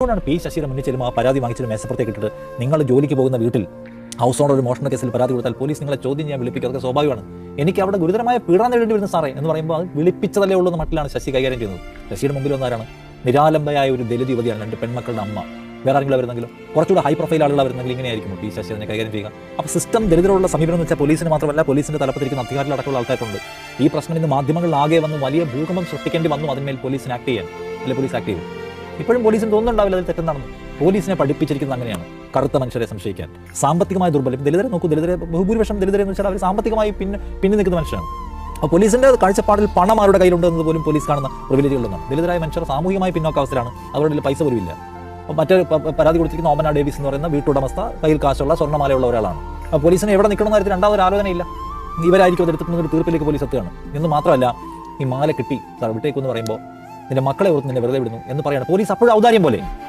അതുകൊണ്ടാണ് പി ശശിയുടെ മുന്നിൽ ചെല്ലുമ്പോൾ ആ പരാതി വാങ്ങിച്ചൊരു മേശപ്പുറത്തേക്ക് ഇട്ടിട്ട് നിങ്ങൾ ജോലിക്ക് പോകുന്ന വീട്ടിൽ ഹൗസ് ഓണർ ഒരു മോഷണ കേസിൽ പരാതി കൊടുത്താൽ പോലീസ് നിങ്ങളെ ചോദ്യം ചെയ്യാൻ വിളിപ്പിക്കുക അതൊക്കെ സ്വാഭാവികമാണ്. എനിക്ക് അവിടെ ഗുരുതരമായ പീഡനം നേരിടേണ്ടി വരുന്ന സാറേ എന്ന് പറയുമ്പോൾ അത് വിളിപ്പിച്ചതല്ലേ ഉള്ളൂ എന്ന് മട്ടിലാണ് ശശി കൈകാര്യം ചെയ്യുന്നത്. ശശിയുടെ മുമ്പിൽ വന്നാരാണ് നിരാലംബയായ ഒരു ദലിത് യുവതിയാണ് രണ്ട് പെൺമക്കളുടെ അമ്മ. വേറെ ആരെങ്കിലും വരുന്നെങ്കിലും കുറച്ചുകൂടെ ഹൈ പ്രൊഫൈൽ ആളുകൾ വരുന്നെങ്കിൽ ഇങ്ങനെയായിരിക്കും പി ശശി അതിനെ കൈകാര്യം ചെയ്യുക. അപ്പോൾ സിസ്റ്റം ദരിദ്രമുള്ള സമീപനം എന്ന് വെച്ചാൽ പോലീസിന് മാത്രമല്ല പോലീസിന്റെ തലപ്പത്തിരിക്കുന്ന അധികാരികളടക്കമുള്ള ആൾക്കാരുണ്ട്. ഈ പ്രശ്നം ഇന്ന് മാധ്യമങ്ങളിലാകെ വന്ന് വലിയ ഭൂകമ്പം സൃഷ്ടിക്കേണ്ടി വന്നു അതിന്മേൽ പോലീസിന് ആക്ട് ചെയ്യാൻ. അല്ലെ പോലീസ് ആക്ട് ചെയ്യും ഇപ്പോഴും പോലീസിന് തോന്നുന്നുണ്ടാവില്ല അതിൽ തെറ്റെന്നാണ് പോലീസിനെ പഠിപ്പിച്ചിരിക്കുന്നത് അങ്ങനെയാണ്. കറുത്ത മനുഷ്യരെ സംശയിക്കാൻ. സാമ്പത്തികമായ ദുർബലം. ദലിതരെ നോക്കൂ. ദലിതരെ ബഹുഭൂരിപക്ഷം ദലിതരെ എന്ന് വെച്ചാൽ അവർ സാമ്പത്തികമായി പിന്നെ പിന്നെ നിൽക്കുന്ന മനുഷ്യരാണ്. അപ്പോൾ പോലീസിന്റെ കാഴ്ചപ്പാടിൽ പണം ആരുടെ കയ്യിലുണ്ട് എന്ന് പോലും പോലീസ് കാണുന്ന പ്രിവിലേജുകളൊന്നും ദലിതരായ മനുഷ്യർ സാമൂഹികമായി പിന്നോക്കാവസ്ഥയിലാണ്. അവരുടെ പൈസ പോലും ഇല്ല അപ്പോൾ മറ്റൊരു പരാതി കൊടുത്തിരിക്കുന്ന ഓമന ഡേവിസ് എന്ന് പറയുന്ന വീട്ടുടമസ്ഥ കയ്യിൽ കാശുള്ള സ്വർണമാലയുള്ള ഒരാളാണ്. അപ്പോൾ പോലീസിന് എവിടെ നിൽക്കണം കാര്യത്തിൽ രണ്ടാമതൊരു ആലോചനയില്ല. ഇവരായിരിക്കും അത് എടുത്തിട്ട് തീർപ്പിലേക്ക് പോലീസ് എത്തുകയാണ്. എന്ന് മാത്രമല്ല ഈ മാല കിട്ടി സാർ വിട്ടേക്കെന്ന് പറയുമ്പോൾ നിന്റെ മക്കളെ ഓർത്ത് നിന്നെ വെറുതെ വിടുന്നു എന്ന് പറയാണ്. പോലീസ് അപ്പോഴും ഔദാര്യം പോലെ.